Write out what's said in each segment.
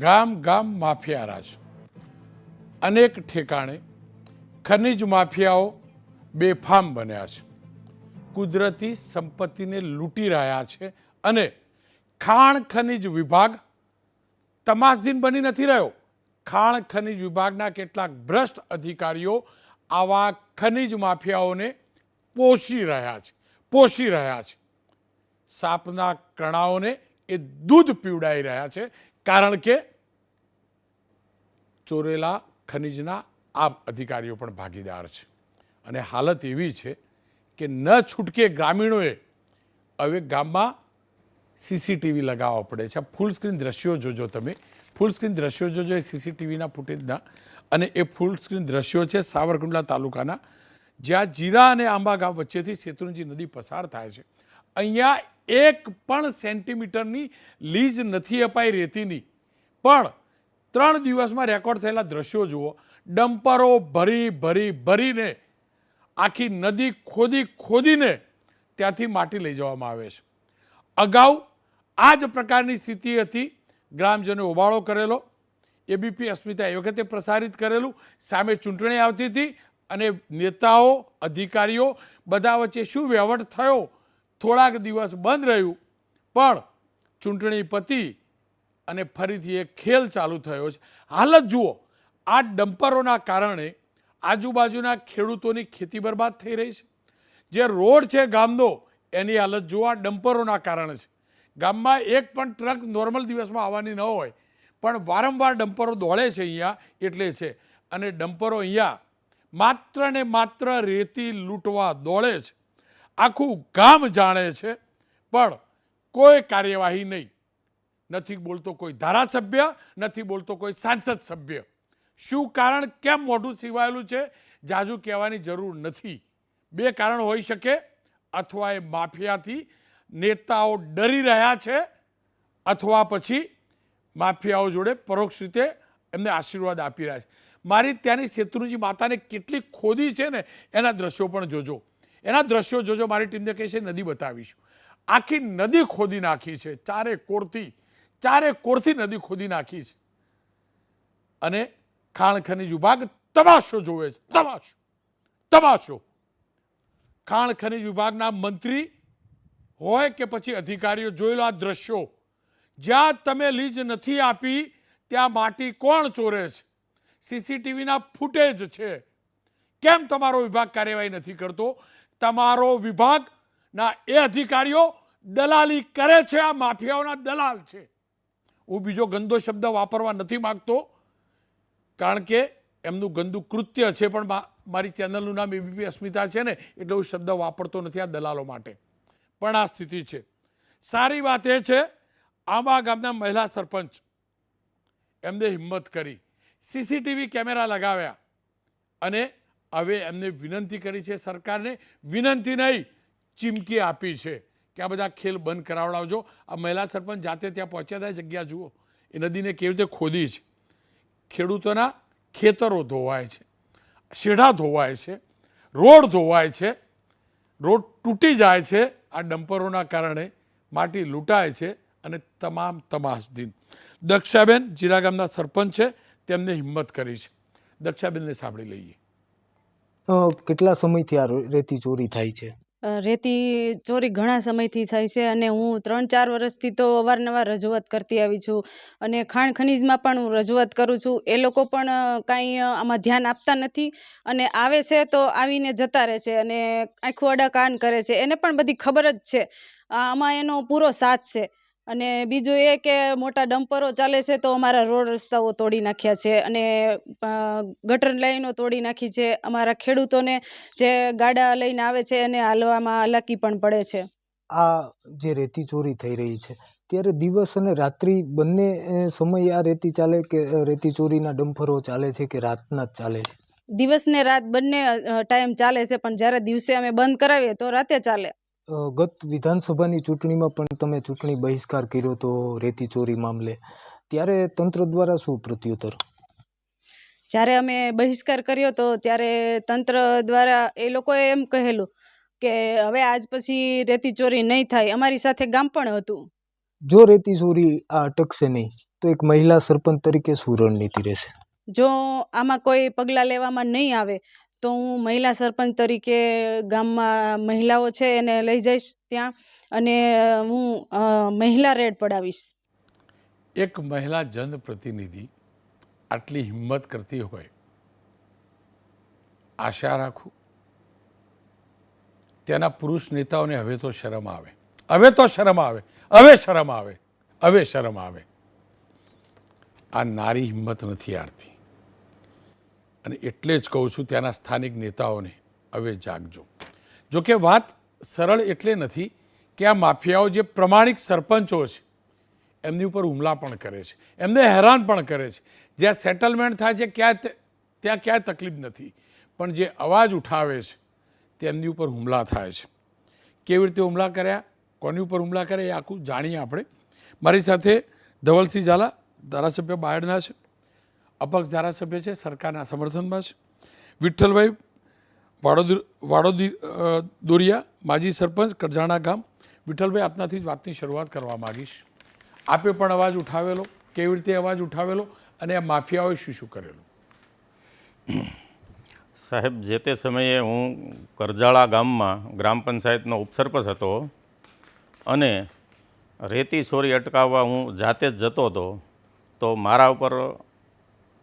ગામ ગામ માફિયા રાજ અનેક ઠેકાણે ખનિજ માફિયાઓ બેફામ બન્યા છે. કુદરતી સંપત્તિને લૂંટી રહ્યા છે અને ખાણ ખનિજ વિભાગ તમાસદીન બની નથી રહ્યો. ખાણ ખનિજ વિભાગના કેટલાક ભ્રષ્ટ અધિકારીઓ આવા ખનિજ માફિયાઓને પોષી રહ્યા છે, પોષી રહ્યા છે. સાપના કણાઓને એ દૂધ પીવડાવી રહ્યા છે કારણ કે ચોરેલા ખનિજના આ અધિકારીઓ પણ ભાગીદાર છે. અને હાલત એવી છે કે ન છૂટકે ગ્રામીણોએ હવે ગામમાં સીસીટીવી લગાવવા પડે છે. ફૂલ સ્ક્રીન દ્રશ્યો જોજો તમે. ફૂલ સ્ક્રીન દ્રશ્યો જોજો એ સીસીટીવીના ફૂટેજના. અને એ ફૂલ સ્ક્રીન દ્રશ્યો છે સાવરકુંડલા તાલુકાના. જ્યાં જીરા અને આંબા ગામ વચ્ચેથી શેત્રુંજી નદી પસાર થાય છે. અહીંયા એક પણ સેન્ટીમીટરની લીજ નથી અપાઈ રેતીની. પણ ત્રણ દિવસમાં રેકોર્ડ થયેલા દ્રશ્યો જુઓ. ડમ્પરો ભરી ભરી, ભરીને આખી નદી ખોદી, ખોદીને ત્યાંથી માટી લઈ જવામાં આવે છે. અગાઉ આ જ પ્રકારની સ્થિતિ હતી. ગ્રામજનો હોબાળો કરેલો. એબીપી અસ્મિતા એ વખતે પ્રસારિત કરેલું. સામે ચૂંટણી આવતી હતી અને નેતાઓ, અધિકારીઓ બધા વચ્ચે શું વહેવટ થયો? થોડાક દિવસ બંધ રહ્યું, પણ ચૂંટણી પતી અને ફરીથી એ ખેલ ચાલુ થયો છે. હાલત જુઓ, આ ડમ્પરોના કારણે આજુબાજુના ખેડૂતોની ખેતી બરબાદ થઈ રહી છે. જે રોડ છે ગામનો, એની હાલત જુઓ, આ ડમ્પરોના કારણે છે. ગામમાં એક પણ ટ્રક નોર્મલ દિવસમાં આવવાની ન હોય, પણ વારંવાર ડમ્પરો દોડે છે અહીંયા, એટલે છે. અને ડમ્પરો અહીંયા માત્ર ને માત્ર રેતી લૂંટવા દોડે છે. આખું ગામ જાણે છે, પણ કોઈ કાર્યવાહી નહીં. નથી બોલતો કોઈ ધારાસભ્ય, નથી બોલતો કોઈ સાંસદ સભ્ય. શું કારણ કેમ મોઢું સીવાયેલું છે? જાજુ કહેવાની જરૂર નથી. બે કારણ હોઈ શકે. અથવા એ માફિયાથી નેતાઓ ડરી રહ્યા છે, અથવા પછી માફિયાઓ જોડે પરોક્ષ રીતે એમને આશીર્વાદ આપી રહ્યા છે. મારી ત્યાંની શેત્રુજી માતાને કેટલી ખોદી છે ને, એના દ્રશ્યો પણ જોજો. એના દ્રશ્યો જોજો, મારી ટીમને કહે છે, નદી બતાવીશું. આખી નદી ખોદી નાખી છે, ચારે કોરથી ચારે કોરથી નદી ખોદી નાખી છે. અને ખાણ ખનિજ વિભાગ તમાશો જોવે છે, તમાશો તમાશો. ખાણ ખનિજ વિભાગના મંત્રી હોય કે પછી અધિકારીઓ, જોયેલો આ દ્રશ્યો. જ્યાં તમે લીજ નથી આપી, ત્યાં માટી કોણ ચોરે છે? સીસીટીવીના ફૂટેજ છે. કેમ તમારો વિભાગ કાર્યવાહી નથી કરતો? તમારો વિભાગના એ અધિકારીઓ દલાલી કરે છે, આ માફિયાઓના દલાલ છે. હું બીજો ગંદો શબ્દ વાપરવા નથી માંગતો, કારણ કે એમનું ગંદુ કૃત્ય છે, પણ મારી ચેનલનું નામ એબીપી અસ્મિતા છે ને, એટલે હું શબ્દ વાપરતો નથી આ દલાલો માટે. પણ આ સ્થિતિ છે. સારી વાત એ છે, આંબા ગામના મહિલા સરપંચ એમને હિંમત કરી. સીસીટીવી કેમેરા લગાવ્યા અને હવે એમને વિનંતી કરી છે સરકારને. વિનંતી નહીં, ચીમકી આપી છે કે આ બધા ખેલ બંધ કરાવડાવજો. આ મહિલા સરપંચ જાતે ત્યાં પહોંચ્યા હતા જગ્યા જુઓ. એ નદીને કેવી રીતે ખોદી છે. ખેડૂતોના ખેતરો ધોવાય છે, શેઢા ધોવાય છે, રોડ ધોવાય છે, રોડ તૂટી જાય છે. આ ડમ્પરોના કારણે માટી લૂંટાય છે અને તમામ તમાશદીન દક્ષાબેન જીરા ગામના સરપંચ છે, તેમને હિંમત કરી છે. દક્ષાબેનને સાંભળી લઈએ. કેટલા સમયથી આ રેતી ચોરી થાય છે? રેતી ચોરી ઘણા સમયથી થાય છે અને હું ત્રણ ચાર વર્ષથી તો અવારનવાર રજૂઆત કરતી આવી છું અને ખાણ ખનીજમાં પણ હું રજૂઆત કરું છું. એ લોકો પણ કાંઈ આમાં ધ્યાન આપતા નથી અને આવે છે તો આવીને જતા રહે છે અને આખું અડા કાન કરે છે. એને પણ બધી ખબર જ છે. આમાં એનો પૂરો સાથ છે. અને બીજું એ કે મોટા ડમ્પરો ચાલે છે તો અમારા રોડ રસ્તાઓ તોડી નાખ્યા છે અને ગટર લાઈનો તોડી નાખી છે. અમારા ખેડૂતોને જે ગાડા લઈને આવે છે એને હાલવામાં હાલાકી પણ પડે છે. આ જે રેતી ચોરી થઈ રહી છે ત્યારે દિવસ અને રાત્રિ બંને સમયે આ રેતી ચાલે કે રેતી ચોરીના ડમ્પરો ચાલે છે કે રાતના જ ચાલે છે? દિવસ ને રાત બંને ટાઈમ ચાલે છે પણ જ્યારે દિવસે અમે બંધ કરાવીએ તો રાતે ચાલે. ગત વિધાનસભાની ચૂંટણીમાં પણ તમે ચૂંટણી બહિષ્કાર કર્યો તો રેતી ચોરી મામલે. ત્યારે તંત્ર દ્વારા શું પ્રત્યુત્તર? જ્યારે અમે બહિષ્કાર કર્યો તો ત્યારે તંત્ર દ્વારા એ લોકોએ એમ કહેલું કે હવે આજ પછી રેતી ચોરી નહીં થાય. અમારી સાથે ગામ પણ હતું. જો રેતી ચોરી આ અટકશે નહીં તો એક મહિલા સરપંચ તરીકે શું રણનીતિ રહેશે? જો આમાં કોઈ પગલાં લેવામાં નહીં આવે તો હું મહિલા સરપંચ તરીકે ગામમાં મહિલાઓ છે એને લઈ જઈશ ત્યાં અને હું મહિલા રેડ પડાવીશ. એક મહિલા જનપ્રતિનિધિ આટલી હિંમત કરતી હોય, આશા રાખું, ત્યાંના પુરુષ નેતાઓને હવે તો શરમ આવે. હવે તો શરમ આવે. હવે શરમ આવે. હવે શરમ આવે. આ નારી હિંમત નથી હારતી. અને એટલે જ કહું છું ત્યાંના સ્થાનિક નેતાઓને, હવે જાગજો. જોકે વાત સરળ એટલે નથી કે આ માફિયાઓ જે પ્રમાણિક સરપંચો છે, એમની ઉપર હુમલા પણ કરે છે, એમને હેરાન પણ કરે છે. જ્યાં સેટલમેન્ટ થાય છે ક્યાં ત્યાં ક્યાંય તકલીફ નથી, પણ જે અવાજ ઉઠાવે છે, તેમની ઉપર હુમલા થાય છે. કેવી રીતે હુમલા કર્યા? કોની ઉપર હુમલા કર્યા એ આખું જાણીએ આપણે. મારી સાથે ધવલસિંહ ઝાલા, ધારાસભ્ય બાયડના છે. અપક્ષ ધારાસભ્ય છે, સરકારના સમર્થનમાં છે. વિઠ્ઠલભાઈ વાડોદર, વાડોદી દોરિયા, માજી સરપંચ, કરજાણા ગામ. વિઠ્ઠલભાઈ, આપનાથી જ વાતની શરૂઆત કરવા માગીશ. આપે પણ અવાજ ઉઠાવેલો, કેવી રીતે અવાજ ઉઠાવેલો અને આ માફિયાઓએ શું શું કરેલું? સાહેબ, જે તે સમયે હું કરજાળા ગામમાં ગ્રામ પંચાયતનો ઉપસરપંચ હતો અને રેતી ચોરી અટકાવવા હું જાતે જ જતો હતો, તો મારા ઉપર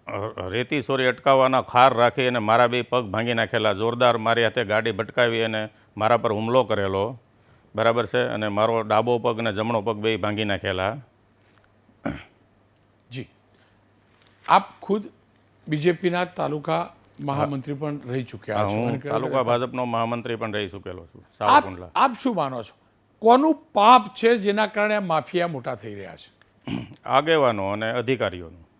રેતી સોરી અટકાવવાના ખાર રાખી અને મારા બે પગ ભાંગી નાખેલા. જોરદાર મારી હાથે ગાડી ભટકાવી અને મારા પર હુમલો કરેલો. બરાબર છે? અને મારો ડાબો પગ અને જમણો પગ બે ભાંગી નાખેલા. જી. આપ ખુદ બીજેપીના તાલુકા મહામંત્રી પણ રહી ચૂક્યા હું તાલુકા ભાજપનો મહામંત્રી પણ રહી ચૂકેલો છું સાવરકુંડલા. આપ શું માનો છો? કોનું પાપ છે જેના કારણે માફિયા મોટા થઈ રહ્યા છે? આગેવાનો અને અધિકારીઓનું.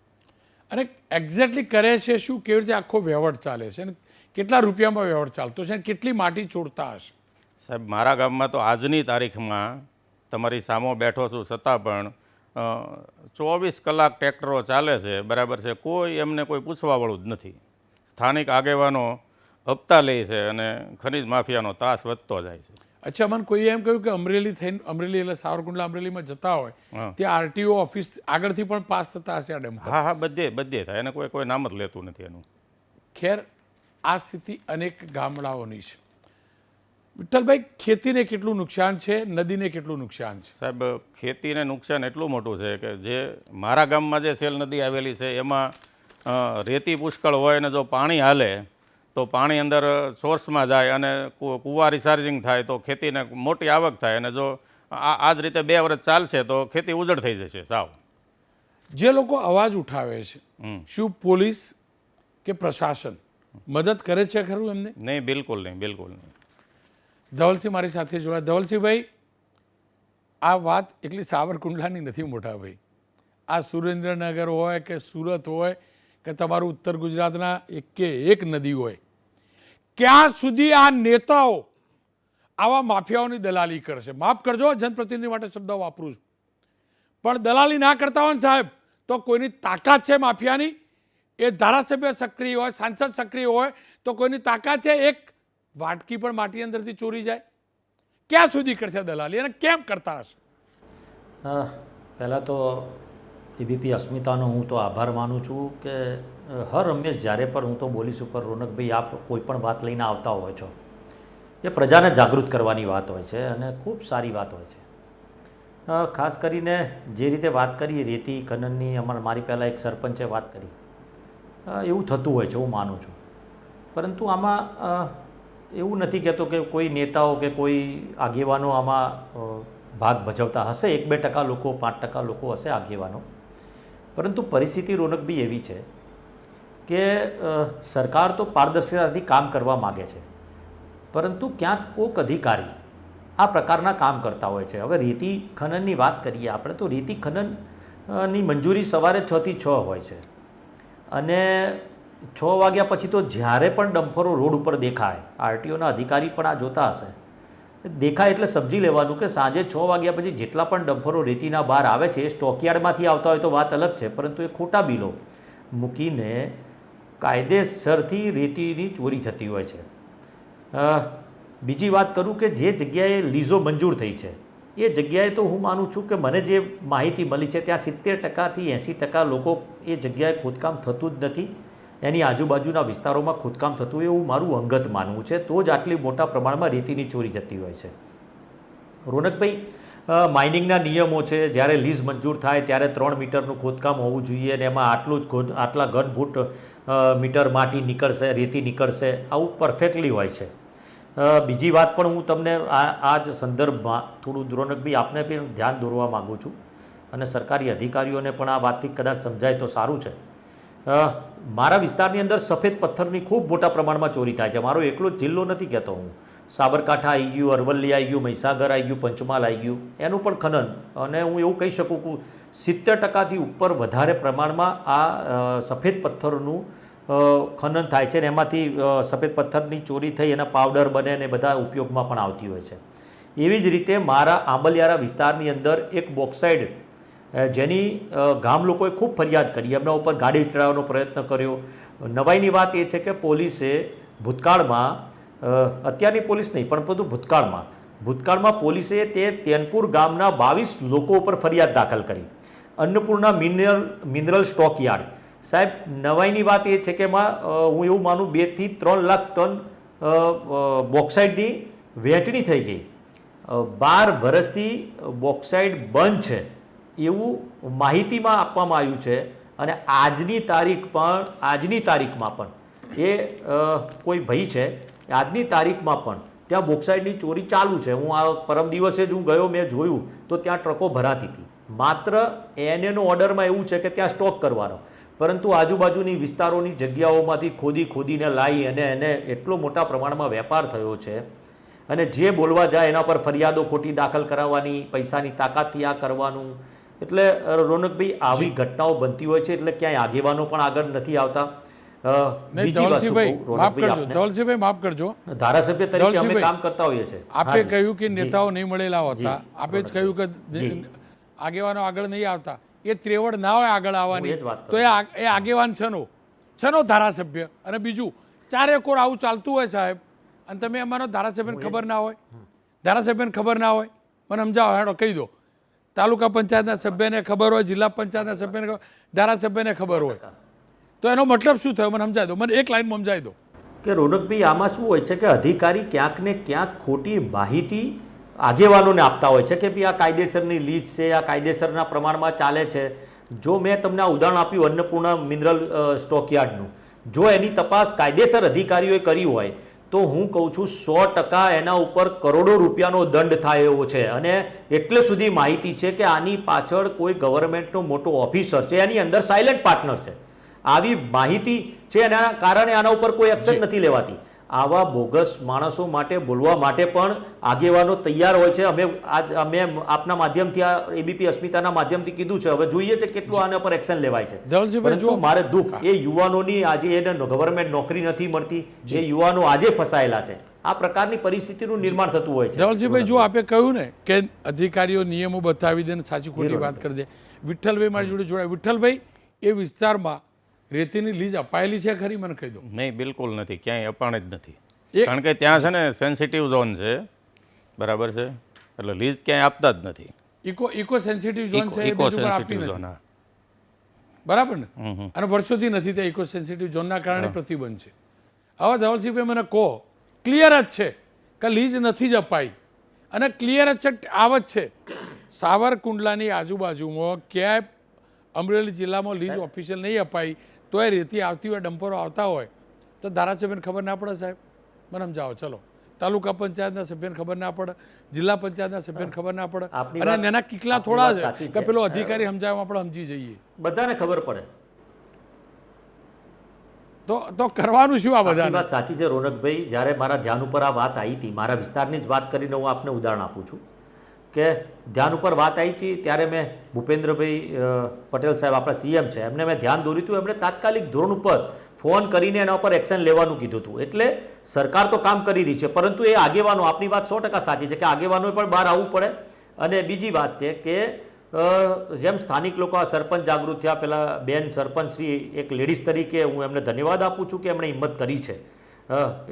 અને એક્ઝેક્ટલી કરે છે શું, કેવી રીતે આખો વ્યવહાર ચાલે છે અને કેટલા રૂપિયામાં વ્યવહાર ચાલતો છે અને કેટલી માટી છોડતા હશે? સાહેબ, મારા ગામમાં તો આજની તારીખમાં તમારી સામો બેઠો છું છતાં પણ ચોવીસ કલાક ટ્રેક્ટરો ચાલે છે, બરાબર છે, કોઈ એમને કોઈ પૂછવાવાળું જ નથી. સ્થાનિક આગેવાનો હપ્તા લે છે અને ખનીજ માફિયાનો તાસ વધતો જાય છે. અચ્છા મને કોઈ એમ કહ્યું કે અમરેલી થઈને અમરેલી એટલે સાવરકુંડલા અમરેલીમાં જતા હોય ત્યાં આરટીઓ ઓફિસ આગળથી પણ પાસ થતા હશે આ ડેમ્પર હા હા બધે બધે થાય. એને કોઈ કોઈ નામ જ લેતું નથી એનું. ખેર આ સ્થિતિ અનેક ગામડાઓની છે. વિઠ્ઠલભાઈ ખેતીને કેટલું નુકસાન છે? નદીને કેટલું નુકસાન છે? સાહેબ ખેતીને નુકસાન એટલું મોટું છે કે જે મારા ગામમાં જે સેલ નદી આવેલી છે એમાં રેતી પુષ્કળ હોય અને જો પાણી હાલે તો પાણી અંદર સોર્સમાં જાય અને કુ- કૂવા રિચાર્જિંગ થાય તો ખેતીને મોટી આવક થાય. અને જો આ જ રીતે બે વર્ષ ચાલશે તો ખેતી ઉજળ થઈ જશે. સાવ. જે લોકો અવાજ ઉઠાવે છે. શું પોલીસ કે પ્રશાસન મદદ કરે છે ખરું એમને? નહીં બિલકુલ નહીં બિલકુલ નહીં. ધવલસિંહ મારી સાથે જોડાયા. ધવલસિંહભાઈ આ વાત એટલી સાવરકુંડલાની નથી મોટા ભાઈ. આ સુરેન્દ્રનગર હોય કે સુરત હોય કે તમારું ઉત્તર ગુજરાતના એક કે એક નદી હોય ક્યાં સુધી આ નેતાઓ આવા માફિયાઓની દલાલી કરશે? માફ કરજો, જનપ્રતિનિધિ માટે શબ્દ વાપરું છું. પણ દલાલી ના કરતા હોય ને સાહેબ, તો કોઈની તાકાત છે માફિયાની? એ ધારાસભ્ય સક્રિય હોય, સાંસદ સક્રિય હોય, તો કોઈની તાકાત છે? એક વાટકી પણ માટી અંદરથી ચોરી જાય. ક્યાં સુધી કરશે દલાલી? અને કેમ કરતા હશે? પહેલાં તો એબીપી અસ્મિતાનો હું તો આભાર માનું છું કે હર હંમેશ જ્યારે પણ હું તો બોલીશ ઉપર રોનકભાઈ આપ કોઈ પણ વાત લઈને આવતા હોય છો, એ પ્રજાને જાગૃત કરવાની વાત હોય છે અને ખૂબ સારી વાત હોય છે. ખાસ કરીને જે રીતે વાત કરી, રેતી, ખનનની, અમારા, મારી પહેલાં એક સરપંચે વાત કરી. એવું થતું હોય છે, હું માનું છું. પરંતુ આમાં એવું નથી કહેતો કે કોઈ નેતાઓ કે કોઈ આગેવાનો આમાં ભાગ ભજવતા હશે, એક બે ટકા લોકો, પાંચ ટકા લોકો હશે આગેવાનો. પરંતુ પરિસ્થિતિ રોનકભી એવી છે કે સરકાર તો પારદર્શિતાથી કામ કરવા માગે છે. પરંતુ ક્યાંક કોઈક અધિકારી આ પ્રકારના કામ કરતા હોય છે. હવે રેતી ખનનની વાત કરીએ આપણે તો રેતી ખનનની મંજૂરી સવારે છથી છ હોય છે. અને છ વાગ્યા પછી તો જ્યારે પણ ડમ્ફરો રોડ ઉપર દેખાય, આરટીઓના અધિકારી પણ આ જોતા હશે. દેખાય એટલે સમજી લેવાનું કે સાંજે છ વાગ્યા પછી જેટલા પણ ડમ્ફરો રેતીના બહાર આવે છે, એ સ્ટોકયાર્ડમાંથી આવતા હોય તો વાત અલગ છે, પરંતુ એ ખોટા બિલો મૂકીને કાયદેસરથી રેતીની ચોરી થતી હોય છે. બીજી વાત કરું કે જે જગ્યાએ લીઝો મંજૂર થઈ છે, એ જગ્યાએ તો હું માનું છું કે મને જે માહિતી મળી છે ત્યાં સિત્તેર ટકાથી એંસી ટકા લોકો એ જગ્યાએ ખોદકામ થતું જ નથી. એની આજુબાજુના વિસ્તારોમાં ખોદકામ થતું હોય એવું મારું અંગત માનવું છે. તો જ આટલી મોટા પ્રમાણમાં રેતીની ચોરી થતી હોય છે. રોનકભાઈ માઇનિંગના નિયમો છે. જ્યારે લીઝ મંજૂર થાય ત્યારે ત્રણ મીટરનું ખોદકામ હોવું જોઈએ અને એમાં આટલું જ આટલા ઘન ફૂટ મીટર માટી નીકળશે, રેતી નીકળશે, આવું પરફેક્ટલી હોય છે. બીજી વાત પણ હું તમને આ આ જ સંદર્ભમાં થોડું રોનકભાઈ આપને પણ ધ્યાન દોરવા માગું છું અને સરકારી અધિકારીઓને પણ આ વાતથી કદાચ સમજાય તો સારું છે. મારા વિસ્તારની અંદર સફેદ પથ્થરની ખૂબ મોટા પ્રમાણમાં ચોરી થાય છે. મારો એકલો જ જિલ્લો નથી કહેતો હું. સાબરકાંઠા આવી ગયું અરવલ્લી આવી ગયું મહીસાગર આવી ગયું પંચમહાલ આવી ગયું એનું પણ ખનન. અને હું એવું કહી શકું કે સિત્તેર ટકાથી ઉપર વધારે પ્રમાણમાં આ સફેદ પથ્થરનું ખનન થાય છે ને એમાંથી સફેદ પથ્થરની ચોરી થઈ એના પાવડર બને ને બધા ઉપયોગમાં પણ આવતી હોય છે. એવી જ રીતે મારા આંબલિયારા વિસ્તારની અંદર એક બોક્સાઇડ જેની ગામ લોકોએ ખૂબ ફરિયાદ કરી. એમના ઉપર ગાડી ચડાવવાનો પ્રયત્ન કર્યો. નવાઈની વાત એ છે કે પોલીસે ભૂતકાળમાં અત્યારની પોલીસ નહીં, પણ બધું ભૂતકાળમાં. ભૂતકાળમાં પોલીસે તે તેનપુર ગામના બાવીસ લોકો ઉપર ફરિયાદ દાખલ કરી. Annapurna mineral mineral stock yard સાહેબ, નવાઈની વાત એ છે કે એમાં હું એવું માનું બેથી ત્રણ લાખ ટન બોક્સાઇડની વહેંચણી થઈ ગઈ. બાર વર્ષથી બોક્સાઇડ બંધ છે. એવું માહિતીમાં આપવામાં આવ્યું છે અને આજની તારીખ પણ, આજની તારીખમાં પણ. એ કોઈ ભય છે આજની તારીખમાં પણ ત્યાં બોક્સાઇડની ચોરી ચાલુ છે. હું આ પરમ દિવસે જ હું ગયો મેં જોયું તો ત્યાં ટ્રકો ભરાતી હતી. માત્ર એનએનો ઓર્ડરમાં એવું છે કે ત્યાં સ્ટોક કરવાનો. પરંતુ આજુબાજુની વિસ્તારોની જગ્યાઓમાંથી ખોદી ખોદીને લાવી અને એને એટલો મોટા પ્રમાણમાં વેપાર થયો છે અને જે બોલવા જાય એના પર ફરિયાદો ખોટી દાખલ કરાવવાની પૈસાની તાકાતથી આ કરવાનું. એટલે રોનકભાઈ આવી ઘટનાઓ બનતી હોય છે એટલે ક્યાંય આગેવાનો પણ આગળ નથી આવતા? માફ કરજો ધવલસિંહભાઈ માફ કરજો. ધારાસભ્ય તરીકે અમે કામ કરતા હોઈએ છીએ. આપે કહ્યું કે નેતાઓ નહીં મળેલા હોતા. આપે જ કહ્યું કે આગેવાનો આગળ નહીં આવતા. એ ત્રેવડ ના હોય આગળ આવવાની. તો એ એ આગેવાન છનો. છનો ધારાસભ્ય. અને બીજું ચારે કોર આવું ચાલતું હોય સાહેબ અને તમે અમારો ધારાસભ્યને ખબર ના હોય. ધારાસભ્યને ખબર ના હોય. મને સમજાવો હેડો કહી દો. તાલુકા પંચાયતના સભ્યને ખબર હોય જિલ્લા પંચાયતના સભ્યને ખબર ધારાસભ્યને ખબર હોય. તો એનો મતલબ શું થયો? મને સમજાવી દો. મને એક લાઈનમાં સમજાવી દો. કે રોનકભાઈ આમાં શું હોય છે કે અધિકારી ક્યાંક ને ક્યાંક ખોટી માહિતી આગેવાનોને આપતા હોય છે કે ભાઈ, આ કાયદેસરની લીઝ છે, આ કાયદેસરના પ્રમાણમાં ચાલે છે. જો મેં તમને આ ઉદાહરણ આપ્યું, અન્નપૂર્ણા મિનરલ સ્ટોકયાર્ડનું જો એની તપાસ કાયદેસર અધિકારીઓએ કરી હોય, તો હું કહું છું સો ટકા એના ઉપર કરોડો રૂપિયાનો દંડ થાય એવો છે. અને એટલે સુધી માહિતી છે કે આની પાછળ કોઈ ગવર્મેન્ટનો મોટો ઓફિસર છે, એની અંદર સાયલેન્ટ પાર્ટનર છે. આવી માહિતી છે એના કારણે આના ઉપર કોઈ એક્શન નથી લેવાતી. આવા બોગસ માણસો માટે બોલવા માટે પણ આગેવાનો તૈયાર હોય છે. અમે અમે આપના માધ્યમથી આ એબીપી અસ્મિતાના માધ્યમથી કીધું છે. હવે જોઈએ છે કેટલું આના પર એક્શન લેવાય છે. પરંતુ મારે દુઃખ. એ યુવાનોની આજે એને ગવર્મેન્ટ નોકરી નથી મળતી. જે. યુવાનો આજે ફસાયેલા છે. આ પ્રકારની પરિસ્થિતિનું નિર્માણ થતું હોય છે. ધવલજીભાઈ જો આપે કહ્યું ને કે અધિકારીઓ નિયમો બતાવી દે ને સાચી ખોટી વાત કરી દે. વિઠ્ઠલભાઈ મારી જોડે જોડાય. વિઠ્ઠલભાઈ એ વિસ્તારમાં રેતીની લીઝ અપાયેલી છે ખરી મને કહી દો. નહીં બિલકુલ નથી ક્યાંય અપાણ જ નથી. કારણ કે ત્યાં છે ને સેન્સિટિવ ઝોન છે. બરાબર છે? એટલે લીઝ ક્યાંય આપતા જ નથી. ઇકો ઇકો સેન્સિટિવ ઝોન છે ઇકો સેન્સિટિવ ઝોન બરાબર ને? અને વર્ષોથી નથી ત્યાં ઇકો સેન્સિટિવ ઝોનના કારણે પ્રતિબંધ છે. હવે ધવલસિંહભાઈ મને કહો ક્લિયર જ છે કે લીઝ નથી જ અપાઈ. અને ક્લિયર જ છે આવ જ છે. સાવરકુંડલાની આજુબાજુમાં ક્યાંય અમરેલી જિલ્લામાં લીજ ઓફિશિયલ નહીં અપાઈ. તો એ રેતી આવતી હોય ડમ્પરો આવતા હોય તો ધારાસભ્યને ખબર ના પડે સાહેબ. મને સમજાવો ચલો. તાલુકા પંચાયતના સભ્યને ખબર ના પડે જિલ્લા પંચાયતના સભ્યને ખબર ના પડે. અને એના કિકલા થોડા છે કે પેલો અધિકારી સમજાવવા આપણે સમજી જઈએ. બધાને ખબર પડે. તો તો કરવાનું શું આ બધા વાત સાચી છે રોનકભાઈ. જ્યારે મારા ધ્યાન ઉપર આ વાત આવી હતી મારા વિસ્તારની જ વાત કરીને હું આપને ઉદાહરણ આપું છું. કે ધ્યાન ઉપર વાત આવી હતી, ત્યારે મેં ભૂપેન્દ્રભાઈ પટેલ સાહેબ આપણા સીએમ છે, એમને મેં ધ્યાન દોર્યું હતું, એમણે તાત્કાલિક ધોરણ ઉપર ફોન કરીને એના ઉપર એક્શન લેવાનું કીધું હતું. એટલે સરકાર તો કામ કરી રહી છે, પરંતુ એ આગેવાનો, આપની વાત સો ટકા સાચી છે કે આગેવાનોએ પણ બહાર આવવું પડે. અને બીજી વાત છે કે જેમ સ્થાનિક લોકો આ સરપંચ જાગૃત થયા પહેલાં બેન સરપંચ શ્રી, એક લેડીઝ તરીકે હું એમને ધન્યવાદ આપું છું કે એમણે હિંમત કરી છે.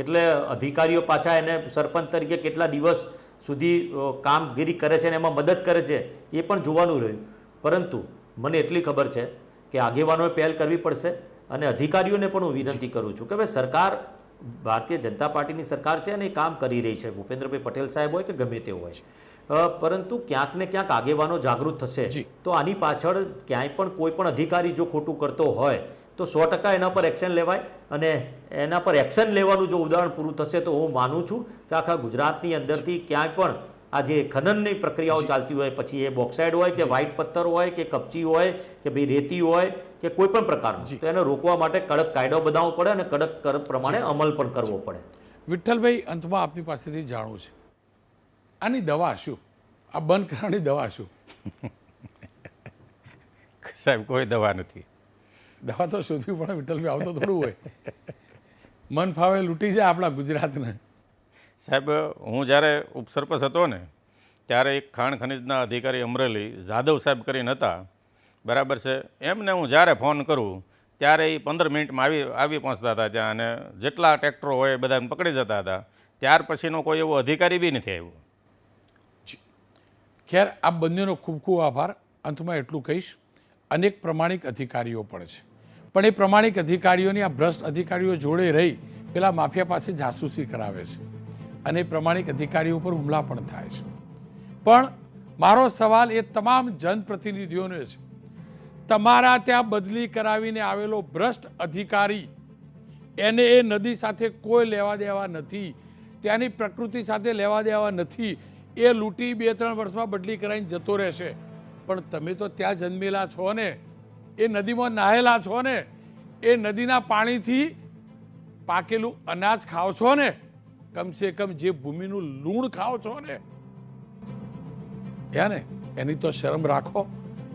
એટલે અધિકારીઓ પાછા એને સરપંચ તરીકે કેટલા દિવસ સુધી કામગીરી કરે છે અને એમાં મદદ કરે છે એ પણ જોવાનું રહ્યું. પરંતુ મને એટલી ખબર છે કે આગેવાનોએ પહેલ કરવી પડશે અને અધિકારીઓને પણ હું વિનંતી કરું છું કે ભાઈ સરકાર ભારતીય જનતા પાર્ટીની સરકાર છે અને એ કામ કરી રહી છે. ભૂપેન્દ્રભાઈ પટેલ સાહેબ હોય કે ગમે તે હોય. પરંતુ ક્યાંક ને ક્યાંક આગેવાનો જાગૃત થશે તો આની પાછળ ક્યાંય પણ કોઈ પણ અધિકારી જો ખોટું કરતો હોય તો સો ટકા એના પર એક્શન લેવાય અને એના પર એક્શન લેવાનું જો ઉદાહરણ પૂરું થશે તો હું માનું છું કે આખા ગુજરાતની અંદરથી ક્યાંય પણ આ જે ખનનની પ્રક્રિયાઓ ચાલતી હોય પછી એ બોક્સાઇડ હોય કે વ્હાઇટ પથ્થર હોય કે કપચી હોય કે ભાઈ રેતી હોય કે કોઈ પણ પ્રકારનું તો એને રોકવા માટે કડક કાયદો બનાવવો પડે અને કડક પ્રમાણે અમલ પણ કરવો પડે. વિઠ્ઠલભાઈ અંતમાં આપની પાસેથી જાણવું છે. આની દવા શું? આ બંધ કરવાની દવા શું? સાહેબ કોઈ દવા નથી. દવા તો શોધવી પણ વિઠ્ઠલભાઈ આવતો થોડું હોય. મન ફાવે લૂંટી જાય આપણા ગુજરાતને. સાહેબ હું જ્યારે ઉપસરપસ હતો ને ત્યારે એક ખાણ ખનિજના અધિકારી અમરેલી જાદવ સાહેબ કરીને હતા. બરાબર છે. એમને હું જ્યારે ફોન કરું ત્યારે એ પંદર મિનિટમાં આવી આવી પહોંચતા હતા ત્યાં અને જેટલા ટ્રેક્ટરો હોય એ બધાને પકડી જતા હતા. ત્યાર પછીનો કોઈ એવો અધિકારી બી નથી આવ્યો. ખેર આ બંનેનો ખૂબ ખૂબ આભાર. અંતમાં એટલું કહીશ. અનેક પ્રમાણિક અધિકારીઓ પણ છે. પણ એ પ્રમાણિક અધિકારીઓની આ ભ્રષ્ટ અધિકારીઓ જોડે રહી પેલા માફિયા પાસે જાસૂસી કરાવે છે. અને પ્રમાણિક અધિકારીઓ ઉપર હુમલા પણ થાય છે. પણ મારો સવાલ એ તમામ જનપ્રતિનિધિઓને છે. તમારા ત્યાં બદલી કરાવીને આવેલો ભ્રષ્ટ અધિકારી એને એ નદી સાથે કોઈ લેવા દેવા નથી, ત્યાંની પ્રકૃતિ સાથે લેવા દેવા નથી, એ લૂંટી બે ત્રણ વર્ષમાં બદલી કરાવીને જતો રહેશે. પણ તમે તો ત્યાં જન્મેલા છો ને એ નદીમાં નાહેલા છો ને, એ નદીના પાણીથી પાકેલું અનાજ ખાઓ છો ને, કમસે કમ જે ભૂમિનું લૂણ ખાઓ છો ને. હે ને, એની તો શરમ રાખો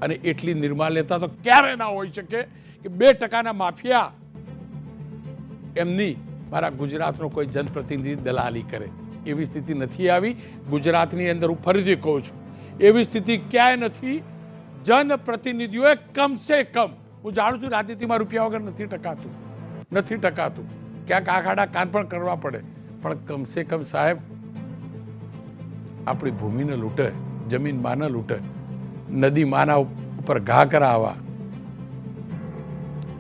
અને એટલી નિર્માલ્યતા તો ક્યારે ના હોઈ શકે કે બે ટકાના માફિયા એમની મારા ગુજરાતનો કોઈ જનપ્રતિનિધિ દલાલી કરે. એવી સ્થિતિ નથી આવી. ગુજરાતની અંદર હું ફરીથી કહું છું. એવી સ્થિતિ ક્યાંય નથી જનપ્રતિનિધિઓએ કમસે કમ, હું જાણું છું રાજનીતિમાં રૂપિયા વગર નથી ટકાતું નથી ટકાતું. ક્યાંક આખાડા કાન પણ કરવા પડે. પણ કમસે કમ સાહેબ, આપણી ભૂમિને લૂંટે, જમીન માને લૂંટે, નદી માના ઉપર ઘા કરાવવા,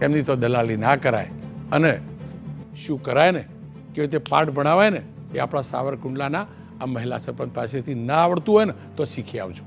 એમની તો દલાલી ના કરાય. અને શું કરાય ને? કેવી રીતે પાઠ ભણાવાય ને? એ આપણા સાવરકુંડલાના આ મહિલા સરપંચ પાસેથી ના આવડતું હોય ને, તો શીખી આવજો.